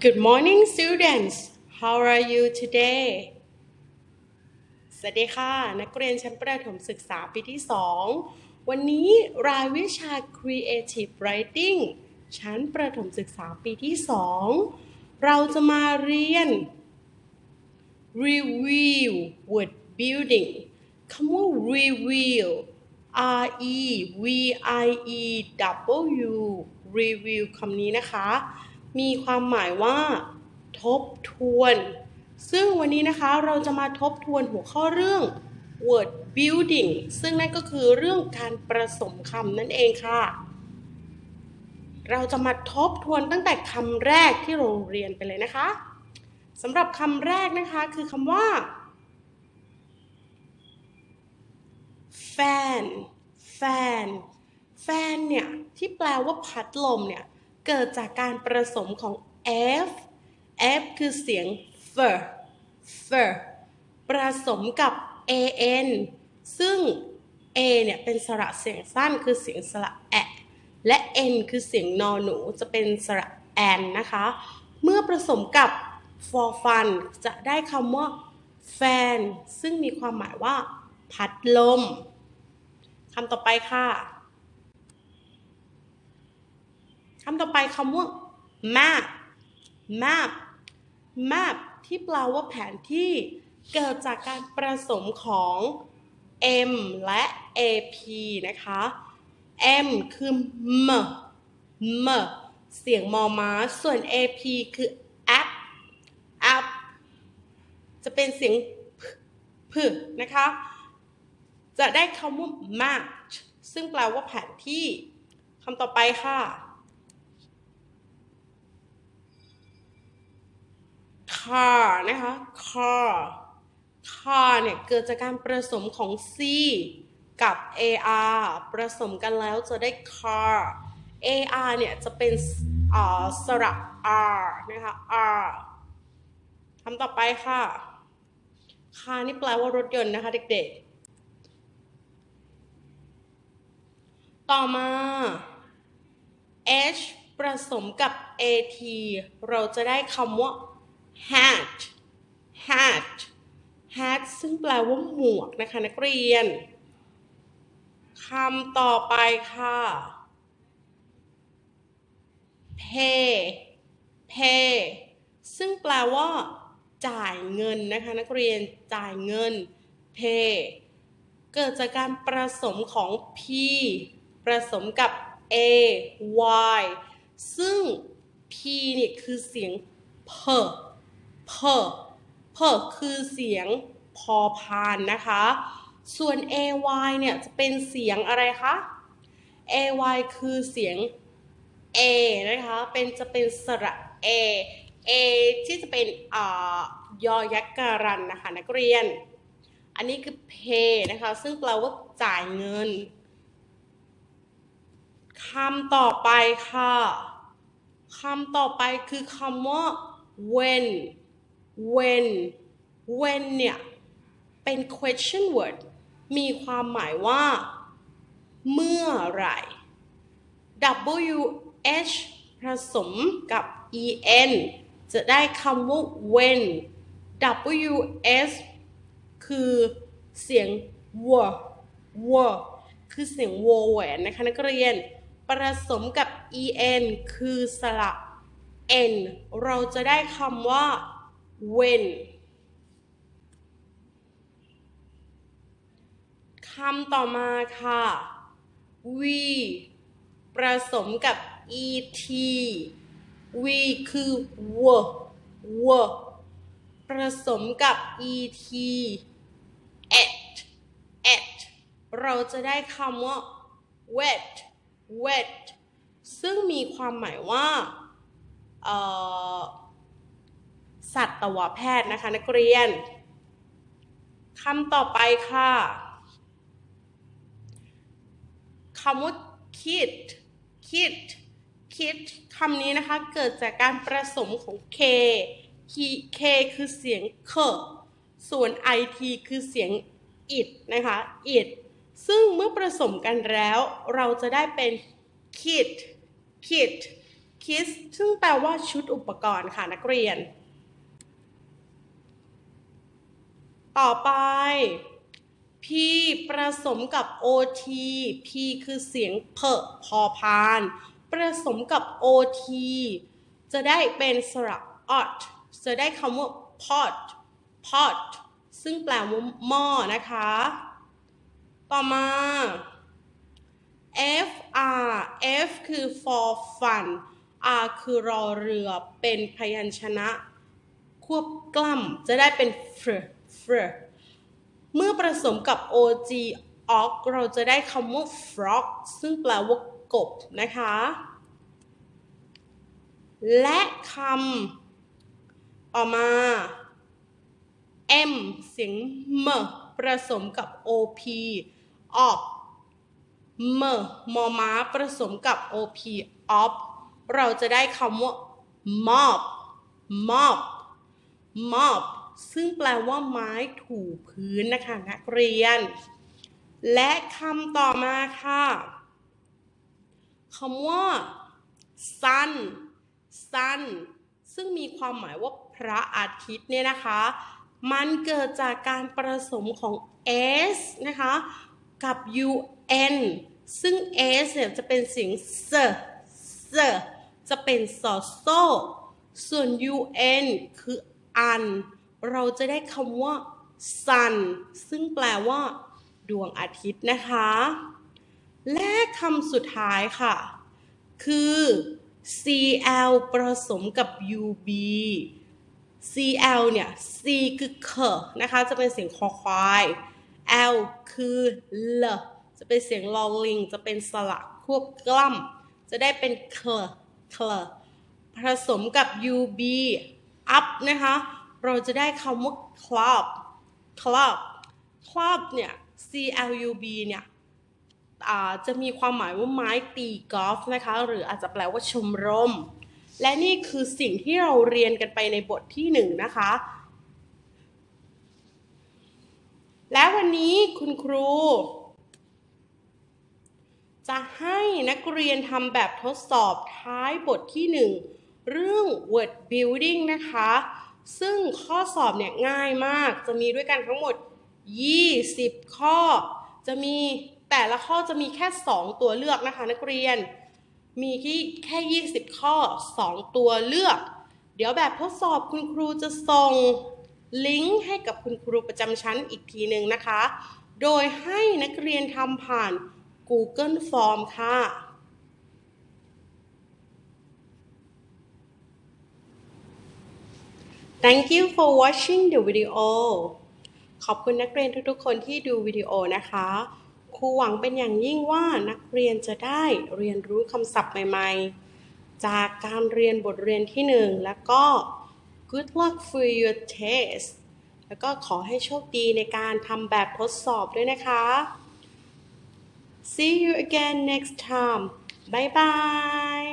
Good morning, students. How are you today? สวัสดีค่ะ นักเรียนชั้นประถมศึกษาปีที่ 2 วันนี้รายวิชา Creative Writing ชั้นประถมศึกษาปีที่ 2 เราจะมาเรียน Review word building คำว่า review R E V I E W review คำนี้นะคะ มีความหมายว่า ทบทวน ซึ่งวันนี้นะคะเราจะมาทบทวนหัวข้อเรื่อง word building ซึ่งนั่นก็คือเรื่องการประสมคำนั่นเองค่ะ เราจะมาทบทวนตั้งแต่คำแรกที่เราเรียนไปเลยนะคะสำหรับคำแรกนะคะคือคำว่าแฟนแฟนแฟนเนี่ย ที่แปลว่าพัดลมเนี่ย เกิดจากการประสมของ f f คือเสียง f f ประสมกับ an ซึ่ง a เนี่ยเป็นสระเสียงสั้นคือเสียงสระแอะและ n คือเสียงนอหนูจะเป็นสระแอนนะคะ เมื่อผสมกับ for fun จะได้คำว่าแฟนซึ่งมีความหมายว่า พัดลมคำต่อไปค่ะ คำต่อไปคำว่า map map map ที่แปลว่าแผนที่เกิดจากการประสมของ m และ ap นะคะ m คือ m m เสียงมอม้า ส่วน ap คือ app app จะเป็นเสียงพพนะคะ จะได้คำว่า map ซึ่งแปลว่าแผนที่คำต่อไปค่ะ car นะคะ car car เนี่ย เกิดจากการผสมของ c กับ ar ผสมกันแล้วจะได้ car ar เนี่ย จะเป็นอ่าสระ r นะคะ r คำต่อไปค่ะ car นี่แปลว่ารถยนต์นะคะเด็กๆ ต่อมา h ผสมกับ at เราจะได้คำว่า hat hat hat ซึ่งแปลว่าหมวกนะคะนักเรียนคำต่อไปค่ะ pay pay ซึ่งแปลว่า จ่ายเงินนะคะนักเรียนจ่ายเงิน pay เกิดจากการผสมของ p ผสมกับ a y ซึ่ง p เนี่ยคือเสียง p เพเพคือเสียงพอพานนะคะ ส่วน ay เนี่ยจะเป็นเสียงอะไรคะ ay คือเสียง a นะคะ เป็นจะเป็นสระ a a ที่จะเป็นอ่ายอยักษ์การันนะคะนักเรียน อันนี้คือ pay นะคะ ซึ่งแปลว่าจ่ายเงินคำต่อไปค่ะคำต่อไปคือคำว่า when when when เนี่ย เป็น question word มีความหมายว่า เมื่อไหร่ w h ผสมกับ e n จะได้คำว่า when w s คือเสียง w w คือเสียงวแหวนนะคะนักเรียน ผสมกับ e n คือสระ n เราจะได้คำว่า when คำต่อมาค่ะ we ผสมกับ et we คือ w w ผสมกับ et et et เราจะได้คำว่า wet wet ซึ่งมีความหมายว่า สัตวแพทย์นะคะนักเรียนคำต่อไปค่ะคำว่า kit kit kit คำนี้นะคะเกิดจากการผสมของ k k คือเสียงเคส่วน it คือเสียง it นะคะ it ซึ่งเมื่อผสมกันแล้วเราจะได้เป็น kit kit kit ซึ่งแปลว่าชุดอุปกรณ์ค่ะนักเรียน ต่อไป P ประสมกับ OT P คือเสียงเพอพอพาน ประสมกับ OT จะได้เป็นสระ ot จะได้คำว่า pot pot ซึ่งแปลว่าหม้อนะคะ ต่อมา F R F คือ for fun R คือรอเรือเป็นพยัญชนะ ควบกล้ำจะได้เป็น fr fr เมื่อผสมกับ og og เราจะได้คำว่า frog ซึ่งแปลว่ากบนะคะ และคำต่อมา m เสียง m ผสมกับ op op m มอม้าผสมกับ op op เราจะได้คำว่า mop mop mop ซึ่งแปลว่าไม้ถูพื้นนะคะนักเรียน และคำต่อมาค่ะคำว่า sun sun ซึ่งมีความหมายว่าพระอาทิตย์เนี่ยนะคะ มันเกิดจากการประสมของ s นะคะ กับ un ซึ่ง s เนี่ยจะเป็นเสียง s s จะเป็นซอโซส่วน un คืออัน เราจะได้คำว่า sun ซึ่งแปลว่าดวงอาทิตย์นะคะ และคำสุดท้ายค่ะ คือ cl ผสมกับ ub cl เนี่ย c คือเคนะคะ จะเป็นเสียงคอควาย l คือ l จะเป็นเสียงลอลิง จะเป็นสระควบกล้ำจะได้เป็นเคเคผสมกับ ub up นะคะ เราจะได้คำว่า club club club เนี่ย club เนี่ยจะมีความหมายว่าไม้ตีกอล์ฟนะคะ หรืออาจจะแปลว่าชมรม และนี่คือสิ่งที่เราเรียนกันไปในบทที่หนึ่งนะคะ และวันนี้คุณครู จะให้นักเรียนทำแบบทดสอบท้ายบทที่หนึ่งเรื่อง word building นะคะ ซึ่งข้อสอบเนี่ยง่ายมาก จะมีด้วยกันทั้งหมด 20 ข้อ จะมีแต่ละข้อจะมีแค่ 2 ตัวเลือกนะคะนักเรียน มีที่แค่ 20 ข้อ 2 ตัวเลือก เดี๋ยวแบบทดสอบคุณครูจะส่งลิงก์ให้กับคุณครูประจำชั้นอีกทีหนึ่งนะคะ โดยให้นักเรียนทำผ่าน Google Form ค่ะ Thank you for watching the video ขอบคุณนักเรียนทุกๆ คนที่ดูวิดีโอนะคะ ครูหวังเป็นอย่างยิ่งว่านักเรียนจะได้เรียนรู้คำศัพท์ใหม่ๆ จากการเรียนบทเรียนที่หนึ่งแล้วก็ good luck for your test แล้วก็ขอให้โชคดีในการทำแบบทดสอบด้วยนะคะ See you again next time. Bye bye.